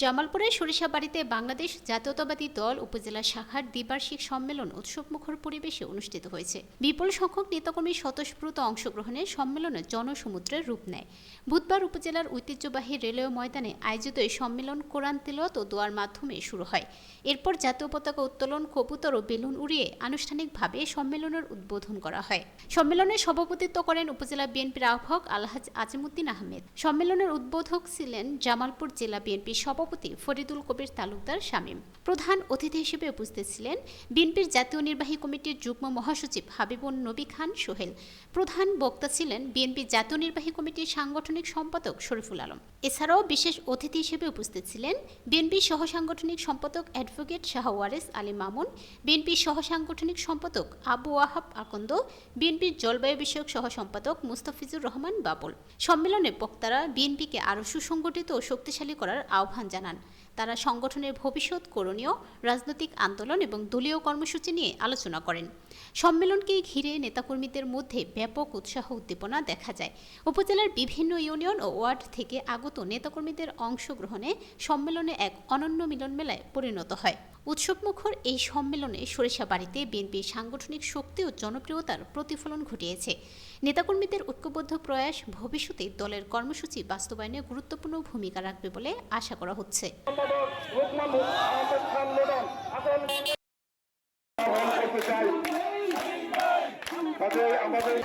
জামালপুরের সরিষাবাড়িতে বাংলাদেশ জাতীয়তাবাদী দল উপজেলা শাখার দ্বিবার্ষিক সম্মেলন উৎসবমুখর পরিবেশে অনুষ্ঠিত হয়েছে। বিপুল সংখ্যক নেতাকর্মীর স্বতঃস্ফূর্ত অংশগ্রহণে সম্মেলনে জনসমুদ্রের রূপ নেয়। বুধবার উপজেলার ঐতিহ্যবাহী রেলওয়ে ময়দানে আয়োজিত এই সম্মেলন কোরআন তিলত ও দোয়ার মাধ্যমে শুরু হয়। এরপর জাতীয় পতাকা উত্তোলন, কবুতর ও বেলুন উড়িয়ে আনুষ্ঠানিকভাবে সম্মেলনের উদ্বোধন করা হয়। সম্মেলনে সভাপতিত্ব করেন উপজেলা বিএনপির আহ্বায়ক আলহাজ আজিমুদ্দিন আহমেদ। সম্মেলনের উদ্বোধক ছিলেন জামালপুর জেলা বিএনপির সভাপতি ফরিদুল কবির তালুকদার শামীম। প্রধান অতিথি হিসেবে উপস্থিত ছিলেন বিএনপির জাতীয় নির্বাহী কমিটির যুগ্ম মহাসচিব হাবিবুন নবী খান সোহেল। প্রধান বক্তা ছিলেন বিএনপির জাতীয় নির্বাহী কমিটির সাংগঠনিক সম্পাদক শরীফুল আলম। এছাড়াও বিশেষ অতিথি হিসেবে উপস্থিত ছিলেন বিএনপির সহ সাংগঠনিক সম্পাদক অ্যাডভোকেট শাহ ওয়ারেস আলী মামুন বিএনপির সহ সাংগঠনিক সম্পাদক আবু ওয়াহাব আকন্দ বিএনপির জলবায়ু বিষয়ক সহ সম্পাদক মুস্তাফিজুর রহমান বাবুল। সম্মেলনে বক্তারা বিএনপিকে আরও সুসংগঠিত ও শক্তিশালী করার আহ্বান জানান। তারা সংগঠনের ভবিষ্যৎ করণীয়, রাজনৈতিক আন্দোলন এবং দলীয় কর্মসূচি নিয়ে আলোচনা করেন। সম্মেলনকে ঘিরে নেতাকর্মীদের মধ্যে ব্যাপক উৎসাহ উদ্দীপনা দেখা যায়। উপজেলার বিভিন্ন ইউনিয়ন ও ওয়ার্ড থেকে আগত নেতাকর্মীদের অংশগ্রহণে সম্মেলনে এক অনন্য মিলন মেলায় পরিণত হয়। উৎসবমুখর এই সম্মেলনে সরিষাবাড়িতে বিএনপির সাংগঠনিক শক্তি ও জনপ্রিয়তার প্রতিফলন ঘটিয়েছে। নেতাকর্মীদের ঐক্যবদ্ধ প্রয়াস ভবিষ্যতে দলের কর্মসূচি বাস্তবায়নে গুরুত্বপূর্ণ ভূমিকা রাখবে বলে আশা করা হচ্ছে। আমাদের